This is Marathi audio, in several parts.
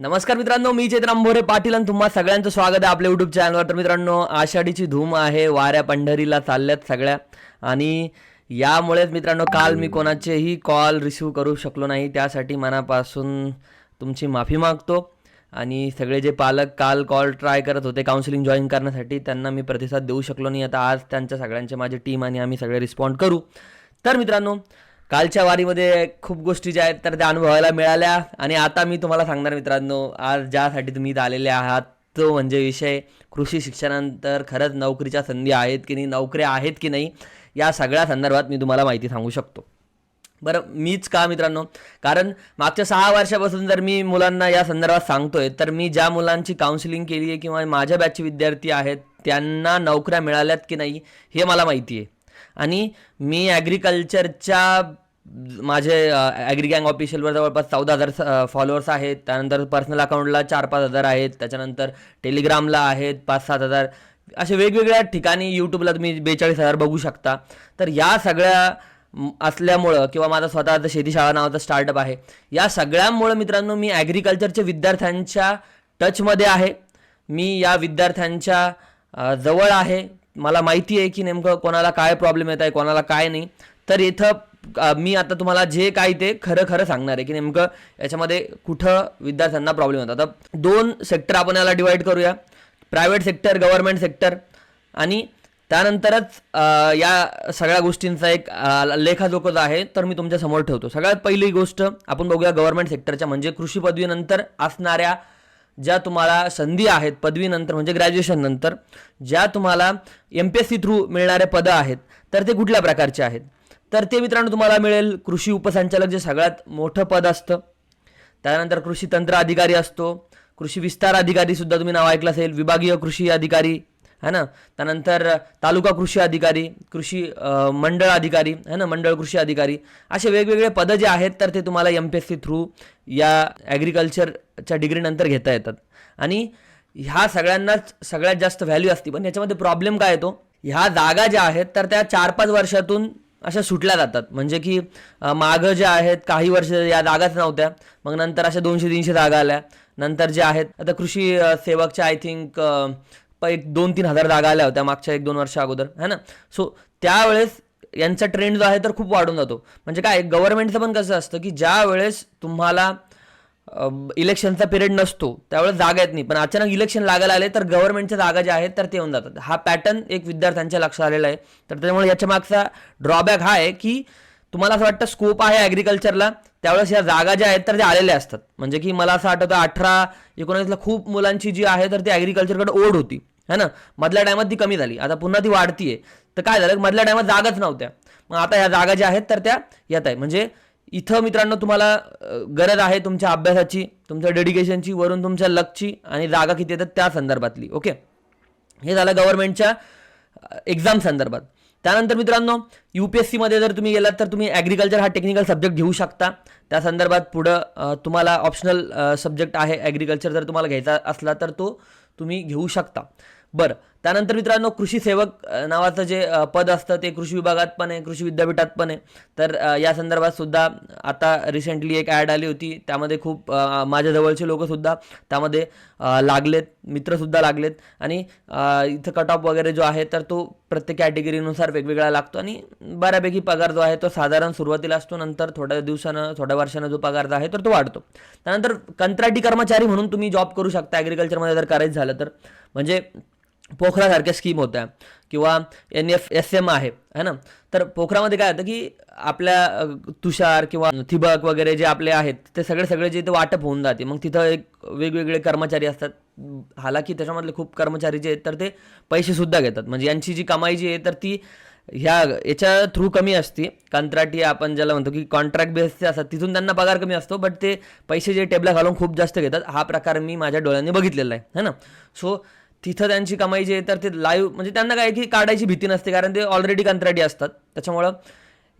नमस्कार मित्रांनो मी चैत्र अंभोरे पाटील आणि तुम्हाला सगळ्यांचं स्वागत आहे आपल्या युट्यूब चॅनलवर तर मित्रांनो आषाढीची धूम आहे वाऱ्या पंढरीला चालल्यात सगळ्या. आणि यामुळेच मित्रांनो काल मी कोणाचेही कॉल रिसीव करू शकलो नाही त्यासाठी मनापासून तुमची माफी मागतो. आणि सगळे जे पालक काल कॉल ट्राय करत होते काउन्सिलिंग जॉईन करण्यासाठी त्यांना मी प्रतिसाद देऊ शकलो नाही. आता आज त्यांच्या सगळ्यांचे माझी टीम आणि आम्ही सगळे रिस्पॉन्ड करू. तर मित्रांनो कालच्या वारीमध्ये खूप गोष्टी ज्या आहेत तर त्या अनुभवायला मिळाल्या. आणि आता मी तुम्हाला सांगणार मित्रांनो आज ज्यासाठी तुम्ही इथं आलेले आहात तो म्हणजे विषय कृषी शिक्षणानंतर खरंच नोकरीच्या संधी आहेत की नाही नोकऱ्या आहेत की नाही या सगळ्या संदर्भात मी तुम्हाला माहिती सांगू शकतो. बरं मीच का मित्रांनो? कारण मागच्या सहा वर्षापासून जर मी मुलांना या संदर्भात सांगतोय तर मी ज्या मुलांची काउन्सिलिंग केली आहे किंवा माझ्या बॅचचे विद्यार्थी आहेत त्यांना नोकऱ्या मिळाल्यात की नाही हे मला माहिती आहे. आणि मी ॲग्रिकल्चरच्या माझे ॲग्रीगँग ऑफिशियलवर जवळपास चौदा हजार फॉलोअर्स आहेत. त्यानंतर पर्सनल अकाउंटला चार पाच हजार आहेत. त्याच्यानंतर टेलिग्रामला आहेत पाच सात हजार. असे वेगवेगळ्या ठिकाणी यूट्यूबला तुम्ही बेचाळीस हजार बघू शकता. तर या सगळ्या असल्यामुळं किंवा माझा स्वतःचं शेतीशाळा नावाचा स्टार्टअप आहे या सगळ्यामुळं मित्रांनो मी ॲग्रिकल्चरच्या विद्यार्थ्यांच्या टचमध्ये आहे. मी या विद्यार्थ्यांच्या जवळ आहे. मला माहिती आहे की नेमकं कोणाला काय प्रॉब्लेम येत आहे कोणाला काय नाही. तर इथं मी आता तुम्हाला जे काय ते खरं खरं सांगणार आहे की नेमकं याच्यामध्ये कुठं विद्यार्थ्यांना प्रॉब्लेम होता आता दोन सेक्टर आपण याला डिवाईड करूया. प्रायव्हेट सेक्टर गव्हर्नमेंट सेक्टर आणि त्यानंतरच या सगळ्या गोष्टींचा एक अ, लेखाजोखा जो आहे तर मी तुमच्यासमोर ठेवतो. सगळ्यात पहिली गोष्ट आपण बघूया गव्हर्नमेंट सेक्टरच्या म्हणजे कृषी पदवीनंतर असणाऱ्या ज्या तुम्हाला संधी आहेत पदवीनंतर म्हणजे ग्रॅज्युएशन नंतर ज्या तुम्हाला M P S C through मिळणारे पदं आहेत तर ते कुठल्या प्रकारचे आहेत? तर ते मित्रांनो तुम्हाला मिळेल. कृषी उपसंचालक जे सगळ्यात मोठं पद असतं. त्यानंतर कृषी तंत्र अधिकारी असतो. कृषी विस्तार अधिकारी सुद्धा तुम्ही नाव ऐकलं असेल. विभागीय कृषी अधिकारी है ना? त्यानंतर तालुका कृषी अधिकारी कृषी मंडळ अधिकारी है ना? मंडळ कृषी अधिकारी. असे वेगवेगळे पदं जे आहेत तर ते तुम्हाला M P S C through या ॲग्रिकल्चरच्या डिग्रीनंतर घेता येतात. आणि ह्या सगळ्यांनाच सगळ्यात जास्त व्हॅल्यू असते. पण याच्यामध्ये प्रॉब्लेम काय येतो? ह्या जागा ज्या आहेत तर त्या चार पाच वर्षातून अशा सुटल्या जातात. म्हणजे की मागं ज्या आहेत काही वर्ष या जागाच नव्हत्या. मग नंतर अशा दोनशे तीनशे जागा आल्या. नंतर जे आहेत आता कृषी सेवकच्या आय थिंक एक दोन तीन हजार जागा आल्या होत्या मागच्या एक दोन वर्ष अगोदर. है ना? सो त्यावेळेस यांचा ट्रेंड जो आहे तर खूप वाढून जातो. म्हणजे काय गव्हर्नमेंटचं पण कसं असतं की ज्या वेळेस तुम्हाला इलेक्शनचा पिरियड नसतो. त्यावेळेस जागा येत नाही. पण अचानक इलेक्शन लागायला आले तर गव्हर्नमेंटच्या जागा ज्या आहेत तर ते येऊन जातात. हा पॅटर्न एक विद्यार्थ्यांच्या लक्षात आलेला आहे. तर त्याच्यामुळे याच्या मागचा ड्रॉबॅक हा आहे की तुम्हाला असं वाटतं स्कोप आहे ॲग्रिकल्चरला त्यावेळेस या जागा ज्या आहेत तर त्या आलेल्या असतात. म्हणजे की मला असं आठवतं अठरा एकोणीसला खूप मुलांची जी आहे तर ती ॲग्रिकल्चरकडे ओढ होती. है ना? मधल्या टायमात ती कमी झाली. आता पुन्हा ती वाढतीये. तर काय झालं? मधल्या टायमात जागाच नव्हत्या. मग आता ह्या जागा ज्या आहेत तर त्या येत आहे म्हणजे इथं मित्रांनो तुम्हाला गरज आहे तुमच्या अभ्यासाची तुमच्या डेडिकेशनची वरून तुमच्या लकची आणि जागा किती येतात त्या संदर्भातली ओके हे झालं गव्हर्नमेंटच्या एक्झाम संदर्भात. त्यानंतर मित्रांनो यू पी एस सीमध्ये जर तुम्ही गेलात तर तुम्ही ॲग्रिकल्चर हा टेक्निकल सब्जेक्ट घेऊ शकता. त्या संदर्भात पुढं तुम्हाला ऑप्शनल सब्जेक्ट आहे ॲग्रिकल्चर जर तुम्हाला घ्यायचा असला तर तो तुम्ही घेऊ शकता. बरं त्यानंतर मित्रांनो कृषी सेवक नावाचं जे पद असतं ते कृषी विभागात पण आहे कृषी विद्यापीठात पण आहे. तर या संदर्भात सुद्धा आता रिसेंटली एक ॲड आली होती. त्यामध्ये खूप माझ्याजवळचे माझ्या जवळचे त्यामध्ये लागलेत मित्रसुद्धा लागलेत. आणि इथं कट ऑफ वगैरे जो आहे तर तो प्रत्येक कॅटेगरीनुसार वेगवेगळा लागतो. आणि बऱ्यापैकी पगार जो आहे तो साधारण सुरुवातीला असतो. नंतर थोड्या दिवसानं थोड्या वर्षानं जो पगार जो आहे तर तो वाढतो. त्यानंतर कंत्राटी कर्मचारी म्हणून तुम्ही जॉब करू शकता. ॲग्रिकल्चरमध्ये जर करायचं झालं तर. म्हणजे पोखरासारख्या स्कीम होत्या. किंवा एन एफ एस एम आहे है ना? तर पोखरामध्ये काय होतं की आपल्या तुषार किंवा थिबक वगैरे जे आपले आहेत ते सगळे सगळे जे इथे वाटप होऊन जाते. मग तिथं एक वेगवेगळे कर्मचारी असतात. हालाकी त्याच्यामधले खूप कर्मचारी जे आहेत तर ते पैसेसुद्धा घेतात. म्हणजे यांची जी कमाई जी आहे तर ती ह्या याच्या थ्रू कमी असते. कंत्राटी आपण ज्याला म्हणतो की कॉन्ट्रॅक्ट बेसचे असतात तिथून त्यांना पगार कमी असतो. बट ते पैसे जे टेबला घालून खूप जास्त घेतात. हा प्रकार मी माझ्या डोळ्यांनी बघितलेला आहे है ना? सो तिथं त्यांची कमाई जी आहे तर ते लाईव्ह म्हणजे त्यांना काय की काढायची भीती नसते कारण ते ऑलरेडी कंत्राटी असतात. त्याच्यामुळं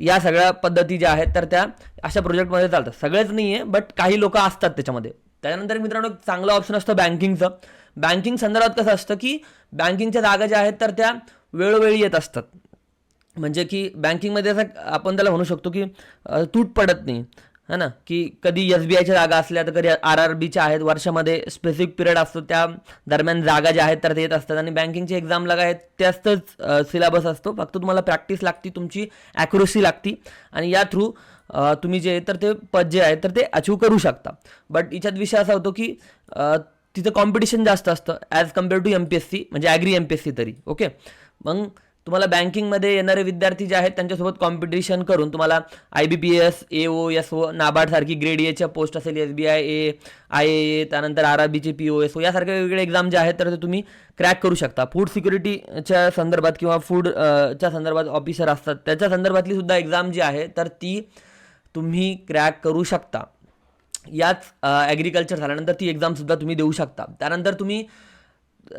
या सगळ्या पद्धती ज्या आहेत तर त्या अशा प्रोजेक्टमध्ये चालतात. सगळेच नाही आहे बट काही लोक असतात त्याच्यामध्ये. त्याच्यानंतर मित्रांनो एक चांगलं ऑप्शन असतं बँकिंगचं बँकिंग संदर्भात कसं असतं की बँकिंगच्या जागा ज्या आहेत तर त्या वेळोवेळी येत असतात. म्हणजे की बँकिंगमध्ये असं आपण त्याला म्हणू शकतो की तूट पडत नाही. है ना की कधी एस बी आयच्या जागा असल्या तर कधी आर आर बीच्या आहेत. वर्षामध्ये स्पेसिफिक पिरियड असतो त्या दरम्यान जागा ज्या आहेत तर ते येत असतात. आणि बँकिंगच्या एक्झामला काय त्यास्तच सिलेबस असतो. फक्त तुम्हाला प्रॅक्टिस लागती तुमची ॲक्युरेसी लागती. आणि या थ्रू तुम्ही जे तर ते पद जे आहे तर ते अचीव करू शकता. बट याच्यात विषय असा होतो की तिथं कॉम्पिटिशन जास्त असतं as compare to M P S C म्हणजे agri M P S C तरी. ओके मग तुम्हाला बँकिंगमध्ये येणारे विद्यार्थी जे आहेत त्यांच्यासोबत कॉम्पिटिशन करून तुम्हाला I B P S A O S O हो, नाबार्डसारखी ग्रेड एच्या पोस्ट असेल S B I A I A त्यानंतर आर आर बीचे पी ओ एस ओ हो, यासारखे वेगवेगळे एक्झाम जे आहेत तर ते तुम्ही क्रॅक करू शकता. फूड सिक्युरिटीच्या संदर्भात किंवा फूडच्या संदर्भात ऑफिसर असतात त्याच्या संदर्भातली सुद्धा एक्झाम जी आहे तर ती तुम्ही क्रॅक करू शकता. याच ॲग्रिकल्चर झाल्यानंतर ती एक्झामसुद्धा तुम्ही देऊ शकता. त्यानंतर तुम्ही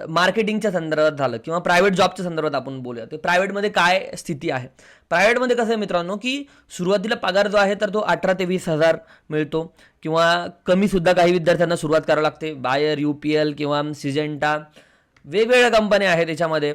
मार्केटिंगच्या संदर्भात झालं किंवा प्रायव्हेट जॉबच्या संदर्भात आपण बोलूया. ते प्रायव्हेटमध्ये काय स्थिती आहे? प्रायव्हेटमध्ये कसं आहे मित्रांनो की सुरुवातीला पगार जो आहे तर तो अठरा ते वीस हजार मिळतो किंवा कमीसुद्धा काही विद्यार्थ्यांना सुरुवात करावी लागते. बायर यू पी एल किंवा सिजेंटा वेगवेगळ्या कंपन्या आहेत त्याच्यामध्ये.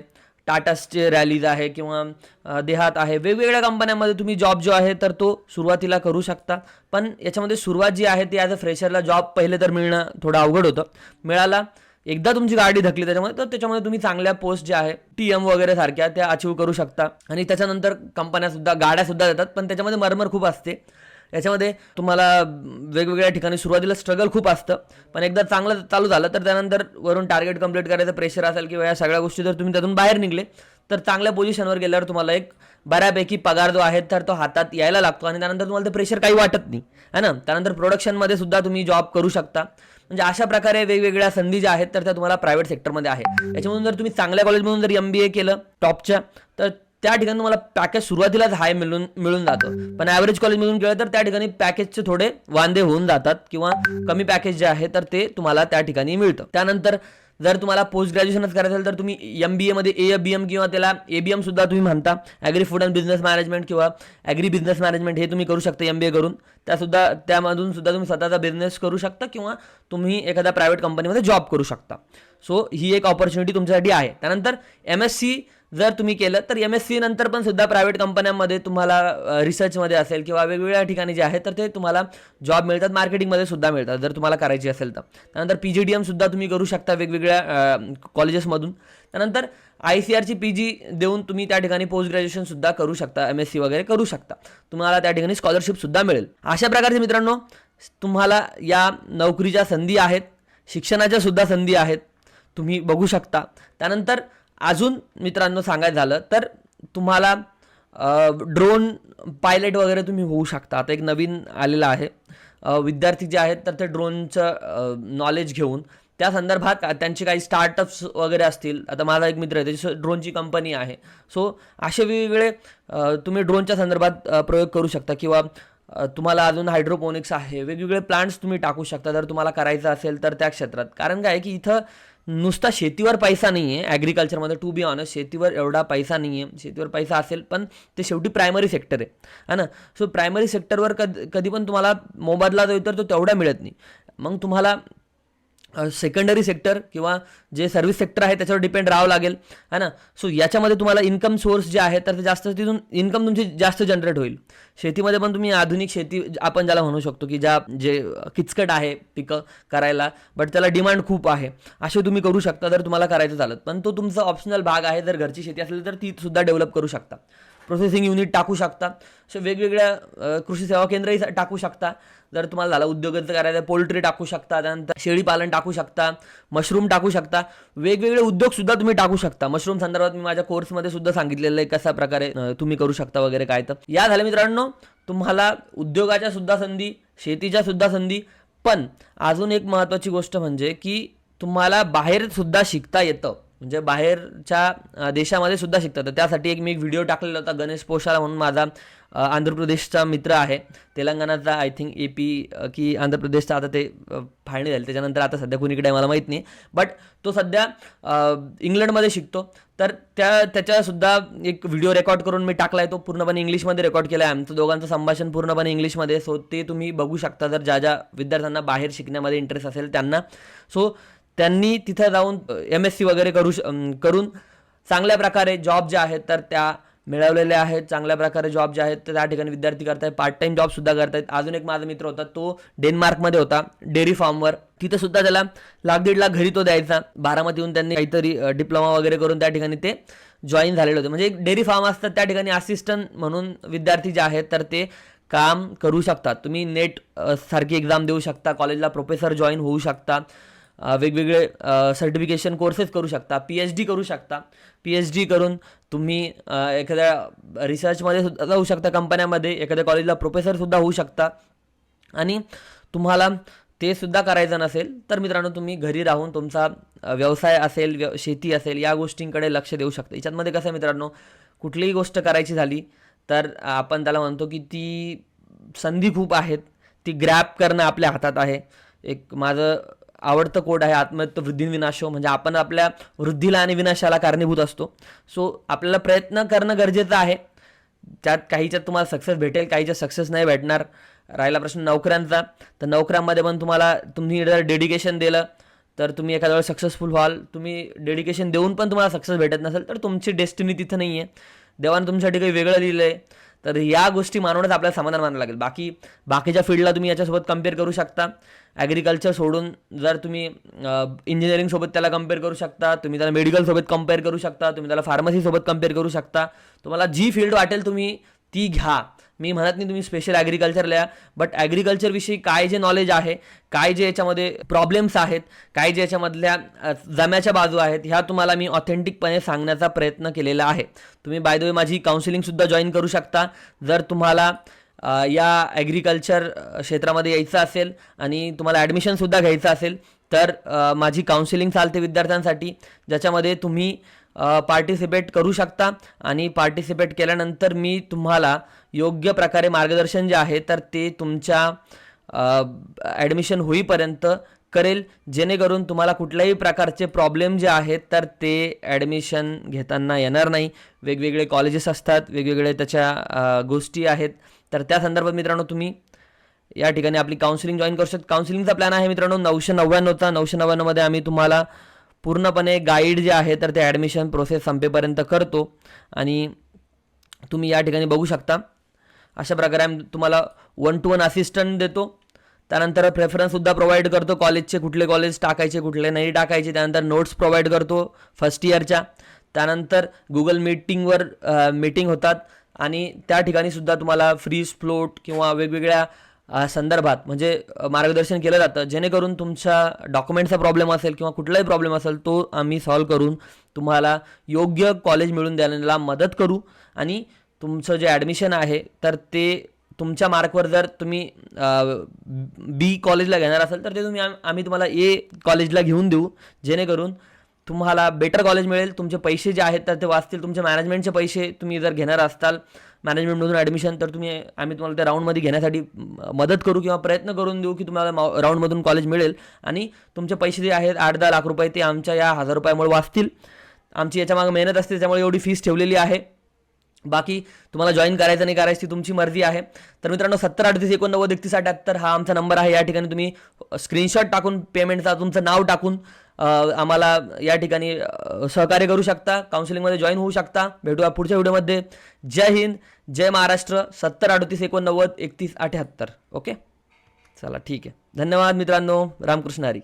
टाटासचे रॅलीज आहे किंवा देहात आहे. वेगवेगळ्या कंपन्यांमध्ये तुम्ही जॉब जो आहे तर तो सुरुवातीला करू शकता. पण याच्यामध्ये सुरुवात जी आहे ती ॲज अ फ्रेशरला जॉब पहिले तर मिळणं थोडं अवघड होतं. मिळाला एकदा तुमची गाडी धकली त्याच्यामध्ये तर त्याच्यामध्ये तुम्ही चांगल्या पोस्ट ज्या आहे टी एम वगैरे सारख्या त्या अचीव करू शकता. आणि त्याच्यानंतर कंपन्या सुद्धा गाड्या सुद्धा देतात पण त्याच्यामध्ये मरमर खूप असते. याच्यामध्ये तुम्हाला वेगवेगळ्या ठिकाणी सुरुवातीला स्ट्रगल खूप असतं. पण एकदा चांगलं चालू झालं तर त्यानंतर वरून टार्गेट कंप्लीट करायचं प्रेशर असेल किंवा या सगळ्या गोष्टी जर तुम्ही त्यातून बाहेर निघले तर चांगल्या पोझिशनवर गेल्यावर तुम्हाला एक बऱ्यापैकी पगार जो आहे तर तो हातात यायला लागतो. आणि त्यानंतर तुम्हाला ते प्रेशर काही वाटत नाही. है ना? त्यानंतर प्रोडक्शनमध्ये सुद्धा तुम्ही जॉब करू शकता. म्हणजे अशा प्रकारे वेगवेगळ्या संधी ज्या आहेत तर त्या तुम्हाला प्रायव्हेट सेक्टरमध्ये आहे याच्यामधून जर तुम्ही चांगल्या कॉलेजमधून जर एम बी ए केलं टॉपच्या तर त्या ठिकाणी तुम्हाला पॅकेज सुरुवातीलाच हाय मिळून मिळून जातं. पण ॲव्हरेज कॉलेजमधून केलं तर त्या ठिकाणी पॅकेजचे थोडे वांदे होऊन जातात किंवा कमी पॅकेज जे आहे तर ते तुम्हाला त्या ठिकाणी मिळतं. त्यानंतर जर तुम्हाला पोस्ट ग्रॅज्युएशनच करायचं असेल तर तुम्ही एम बी एमध्ये ए बी एम किंवा त्याला ए बी एमसुद्धा तुम्ही म्हणता. Agri food and business management किंवा ॲग्री बिझनेस मॅनेजमेंट हे तुम्ही करू शकता एम बी ए करून. त्यासुद्धा त्यामधून सुद्धा तुम्ही स्वतःचा बिझनेस करू शकता किंवा तुम्ही एखाद्या प्रायव्हेट कंपनीमध्ये जॉब करू शकता. सो ही एक ऑपॉर्च्युनिटी तुमच्यासाठी आहे. त्यानंतर एम एस सी जर तुम्ही केलं तर एम एस सी नंतर पण सुद्धा प्रायव्हेट कंपन्यांमध्ये तुम्हाला रिसर्चमध्ये असेल किंवा वेगवेगळ्या ठिकाणी जे आहे तर ते तुम्हाला जॉब मिळतात मार्केटिंगमध्ये सुद्धा मिळतात जर तुम्हाला करायची असेल तर. त्यानंतर पी जी डी एमसुद्धा तुम्ही करू शकता वेगवेगळ्या कॉलेजेसमधून त्यानंतर आय सी आरची पी जी देऊन तुम्ही त्या ठिकाणी पोस्ट ग्रॅज्युएशनसुद्धा करू शकता एम एस सी वगैरे करू शकता. तुम्हाला त्या ठिकाणी स्कॉलरशिपसुद्धा मिळेल. अशा प्रकारचे मित्रांनो तुम्हाला या नोकरीच्या संधी आहेत शिक्षणाच्या सुद्धा संधी आहेत तुम्ही बघू शकता. त्यानंतर अजून मित्रांनो सांगायचं झालं तर तुम्हाला ड्रोन पायलट वगैरे तुम्ही होऊ शकता. आता एक नवीन आलेलं आहे. विद्यार्थी जे आहेत तर ते ड्रोनचं नॉलेज घेऊन त्या संदर्भात त्यांचे काही स्टार्टअप्स वगैरे असतील. आता माझा एक मित्र आहे त्याची ड्रोनची कंपनी आहे. सो असे वेगवेगळे तुम्ही ड्रोनच्या संदर्भात प्रयोग करू शकता किंवा तुम्हाला अजून हायड्रोपोनिक्स आहे. वेगवेगळे प्लांट्स तुम्ही टाकू शकता. जर तुम्हाला करायचं असेल तर त्या क्षेत्रात. कारण काय आहे की इथं नुसता शेतीवर पैसा नाही आहे ॲग्रिकल्चरमध्ये टू बी ऑनेस्ट शेतीवर एवढा पैसा नाही आहे शेतीवर पैसा असेल पण ते शेवटी प्रायमरी सेक्टर आहे. है ना? सो प्रायमरी सेक्टरवर कधी कधी पण तुम्हाला मोबदला जो तर तो तेवढा मिळत नाही. मग तुम्हाला सेकंडरी सेक्टर किंवा जे सर्व्हिस सेक्टर आहे त्याच्यावर डिपेंड राहावं लागेल. है ना? सो याच्यामध्ये तुम्हाला इन्कम सोर्स जे आहे तर ते जास्त तिथून इन्कम तुमची जास्त जनरेट होईल. शेतीमध्ये पण तुम्ही आधुनिक शेती आपण ज्याला म्हणू शकतो की ज्या जे किचकट आहे पिकं करायला बट त्याला डिमांड खूप आहे. असे तुम्ही करू शकता जर तुम्हाला करायचं झालं पण तो तुमचा ऑप्शनल भाग आहे जर घरची शेती असेल तर ती सुद्धा डेव्हलप करू शकता. प्रोसेसिंग युनिट टाकू शकता अशा वेगवेगळ्या कृषी सेवा केंद्रही टाकू शकता जर तुम्हाला झालं उद्योगाचं करायचं पोल्ट्री टाकू शकता त्यानंतर शेळीपालन टाकू शकता मशरूम टाकू शकता. वेगवेगळे उद्योगसुद्धा तुम्ही टाकू शकता. मशरूम संदर्भात मी माझ्या कोर्समध्ये सुद्धा सांगितलेलं आहे कशा प्रकारे तुम्ही करू शकता वगैरे काय तर. या झाल्या मित्रांनो तुम्हाला उद्योगाच्या सुद्धा संधी शेतीच्या सुद्धा संधी पण अजून एक महत्त्वाची गोष्ट म्हणजे की तुम्हाला बाहेर सुद्धा शिकता येतं. म्हणजे बाहेरच्या देशामध्ये सुद्धा शिकतात. तर त्यासाठी एक मी एक व्हिडिओ टाकलेला होता गणेश पोशाला म्हणून माझा आंध्र प्रदेशचा मित्र आहे. तेलंगणाचा आय थिंक ए पी की आंध्र प्रदेशचा आता ते फाळणी झाली. त्याच्यानंतर आता सध्या कुणीकडे इकडे मला माहीत नाही. बट तो सध्या इंग्लंडमध्ये शिकतो. तर त्या त्याच्यासुद्धा एक व्हिडिओ रेकॉर्ड करून मी टाकला आहे. तो पूर्णपणे इंग्लिशमध्ये रेकॉर्ड केला आहे. आमचं दोघांचं संभाषण पूर्णपणे इंग्लिशमध्ये. सो ते तुम्ही बघू शकता. जर ज्या ज्या विद्यार्थ्यांना बाहेर शिकण्यामध्ये इंटरेस्ट असेल त्यांना. सो त्यांनी तिथं जाऊन एम एस सी वगैरे करू श करून चांगल्या प्रकारे जॉब जे आहेत तर त्या मिळवलेल्या आहेत. चांगल्या प्रकारे जॉब जे आहेत तर त्या ठिकाणी विद्यार्थी करतायत. पार्ट टाइम जॉबसुद्धा करत करतायत. अजून एक माझा मित्र होता तो डेन्मार्कमध्ये होता डेअरी फार्मवर. तिथंसुद्धा त्याला लाख दीड लाख घरी तो द्यायचा. बारामतीहून त्यांनी काहीतरी डिप्लोमा वगैरे करून त्या ठिकाणी ते जॉईन झालेले होते. म्हणजे एक डेअरी फार्म असतात त्या ठिकाणी असिस्टंट म्हणून विद्यार्थी जे आहेत तर ते काम करू शकतात. तुम्ही नेट सारखी एक्झाम देऊ शकता कॉलेजला प्रोफेसर जॉईन होऊ शकता. वेगवेगळे सर्टिफिकेशन कोर्सेस करू शकता पी एच डी करू शकता. पी एच डी करून तुम्ही एखाद्या रिसर्चमध्ये सुद्धा जाऊ शकता कंपन्यामध्ये एखाद्या कॉलेजला प्रोफेसरसुद्धा होऊ शकता. आणि तुम्हाला ते सुद्धा करायचं नसेल तर मित्रांनो तुम्ही घरी राहून तुमचा व्यवसाय असेल व्य शेती असेल या गोष्टींकडे लक्ष देऊ शकता. याच्यामध्ये कसं आहे मित्रांनो कुठलीही गोष्ट करायची झाली तर आपण त्याला म्हणतो की ती संधी खूप आहेत ती ग्रॅप करणं आपल्या हातात आहे. एक माझं आवडतं कोड आहे आत्महत्य वृद्धी विनाशो म्हणजे आपण आपल्या वृद्धीला आणि विनाशाला कारणीभूत असतो. सो आपल्याला प्रयत्न करणं गरजेचं आहे. त्यात काहीच्यात तुम्हाला सक्सेस भेटेल काहीच्यात सक्सेस नाही भेटणार. राहिला प्रश्न नोकऱ्यांचा. तर नोकऱ्यांमध्ये पण तुम्हाला तुम्ही जर डेडिकेशन दिलं तर तुम्ही एखाद्या वेळेस सक्सेसफुल व्हाल. तुम्ही डेडिकेशन देऊन पण तुम्हाला सक्सेस भेटत नसेल तर तुमची डेस्टिनी तिथं नाही आहे देवानं तुमच्यासाठी काही वेगळं लिहिलं आहे तर या गोष्टी मानवणच आपल्याला समाधान मानावं लागेल. बाकी बाकीच्या फील्डला तुम्ही याच्यासोबत कंपेअर करू शकता. ॲग्रिकल्चर सोडून जर तुम्ही इंजिनिअरिंगसोबत त्याला कंपेअर करू शकता तुम्ही त्याला मेडिकलसोबत कंपेअर करू शकता तुम्ही त्याला फार्मसीसोबत कंपेअर करू शकता तुम्हाला जी फील्ड वाटेल तुम्ही ती घ्या. मी म्हणत नाही तुम्ही स्पेशल ॲग्रिकल्चर लिहा बट ॲग्रिकल्चरविषयी काय जे नॉलेज आहे काय जे याच्यामध्ये प्रॉब्लेम्स आहेत काय जे याच्यामधल्या जम्याच्या बाजू आहेत ह्या तुम्हाला मी ऑथेंटिकपणे सांगण्याचा प्रयत्न केलेला आहे. तुम्ही बाय द वे माझी काउन्सिलिंगसुद्धा जॉईन करू शकता. जर तुम्हाला या ॲग्रिकल्चर क्षेत्रामध्ये यायचं असेल आणि तुम्हाला ॲडमिशनसुद्धा घ्यायचं असेल तर माझी काउन्सिलिंग चालते विद्यार्थ्यांसाठी ज्याच्यामध्ये तुम्ही पार्टिसिपेट करू शकता. आणि पार्टिसिपेट केल्यानंतर मी तुम्हाला योग्य प्रकारे मार्गदर्शन जे आहे तर ते तुमच्या ॲडमिशन होईपर्यंत करेल. जेणेकरून तुम्हाला कुठल्याही प्रकारचे प्रॉब्लेम जे आहेत तर ते ॲडमिशन घेताना येणार नाही. वेगवेगळे कॉलेजेस असतात वेगवेगळे त्याच्या गोष्टी आहेत. तर त्या संदर्भात मित्रांनो तुम्ही या ठिकाणी आपली काउन्सिलिंग जॉईन करू शकता. काउन्सिलिंगचा प्लॅन आहे मित्रांनो नऊशे नव्याण्णवचा. नऊशे नव्याण्णवमध्ये आम्ही तुम्हाला पूर्णपणे गाईड जे आहे तर ते ॲडमिशन प्रोसेस संपेपर्यंत करतो. आणि तुम्ही या ठिकाणी बघू शकता. अशा प्रकारे आम्ही तुम्हाला वन टू वन असिस्टंट देतो. त्यानंतर प्रेफरन्ससुद्धा प्रोव्हाइड करतो. कॉलेजचे कुठले कॉलेज टाकायचे कुठले नाही टाकायचे. त्यानंतर नोट्स प्रोव्हाइड करतो फर्स्ट इयरच्या त्यानंतर गुगल मीटिंगवर मीटिंग होतात. आणि त्या ठिकाणी सुद्धा तुम्हाला फ्री फ्लोट किंवा वेगवेगळ्या संदर्भात म्हणजे मार्गदर्शन केलं जातं. जेणेकरून तुमच्या डॉक्युमेंटचा प्रॉब्लेम असेल किंवा कुठलाही प्रॉब्लेम असेल तो आम्ही सॉल्व करून तुम्हाला योग्य कॉलेज मिळून द्यायला मदत करू. आणि तुमचं जे ॲडमिशन आहे तर ते तुमच्या मार्कवर जर तुम्ही बी कॉलेजला घेणार असाल तर ते तुम्ही आम्ही तुम्हाला ए कॉलेजला घेऊन देऊ. जेणेकरून तुम्हाला बेटर कॉलेज मिळेल. तुमचे पैसे जे आहेत तर ते वाचतील. तुमचे मॅनेजमेंटचे पैसे तुम्ही जर घेणार असताल मॅनेजमेंटमधून ॲडमिशन तर तुम्ही आम्ही तुम्हाला त्या राऊंडमध्ये घेण्यासाठी मदत करू किंवा प्रयत्न करून देऊ की तुम्हाला माव- राऊंडमधून कॉलेज मिळेल. आणि तुमचे पैसे जे आहेत आठ दहा लाख रुपये ते आमच्या या हजार रुपयामुळे वाचतील. आमची याच्यामागे मेहनत असते त्यामुळे एवढी फीस ठेवलेली आहे. बाकी तुम्हाला जॉईन करायचं नाही करायची ती तुमची मर्जी आहे. तर मित्रांनो सत्तर अडतीस एकोणनव्वद एकतीस अठ्याहत्तर हा आमचा नंबर आहे. या ठिकाणी तुम्ही स्क्रीनशॉट टाकून पेमेंटचा तुमचं नाव टाकून आम्हाला या ठिकाणी सहकार्य करू शकता. काउन्सिलिंगमध्ये जॉईन होऊ शकता. भेटूया पुढच्या व्हिडिओमध्ये जय हिंद जय महाराष्ट्र. सत्तर अडतीस एकोणनव्वद एकतीस अठ्याहत्तर. ओके चला ठीक आहे. धन्यवाद मित्रांनो. रामकृष्ण हरी.